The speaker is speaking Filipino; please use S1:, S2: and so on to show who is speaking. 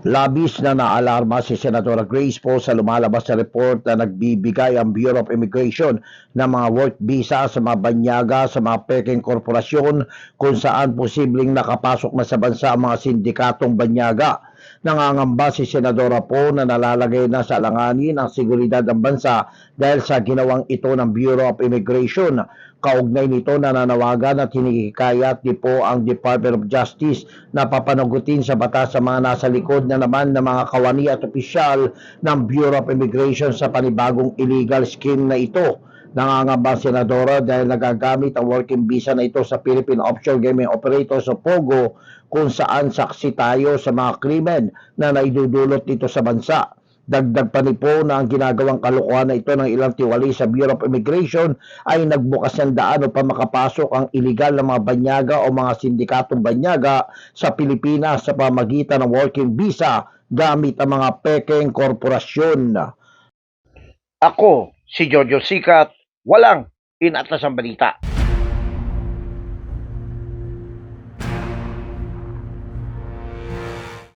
S1: Labis na naalarma si Senadora Grace Poe sa lumalabas na report na nagbibigay ang Bureau of Immigration ng mga work visa sa mga banyaga sa mga peking korporasyon kung saan posibleng nakapasok na sa bansa ang mga sindikatong banyaga. Nangangamba si Senadora Poe na nalalagay na sa alanganin ang seguridad ng bansa dahil sa ginawang ito ng Bureau of Immigration. Kaugnay nito nananawagan at hinikikayat ni po ang Department of Justice na papanagutin sa batas sa mga nasa likod na naman ng mga kawani at opisyal ng Bureau of Immigration sa panibagong illegal scheme na ito. Nangangamba ang senadora dahil nagagamit ang working visa na ito sa Philippine Offshore Gaming Operators o POGO kung saan saksi tayo sa mga krimen na naidudulot dito sa bansa. Dagdag pa ni po na ang ginagawang kalokohan na ito ng ilang tiwali sa Bureau of Immigration ay nagbukas ng daan upang makapasok ang iligal na mga banyaga o mga sindikatong banyaga sa Pilipinas sa pamagitan ng working visa gamit ang mga pekeng korporasyon.
S2: Ako, si Jojo Sikat, walang inatlas ang balita.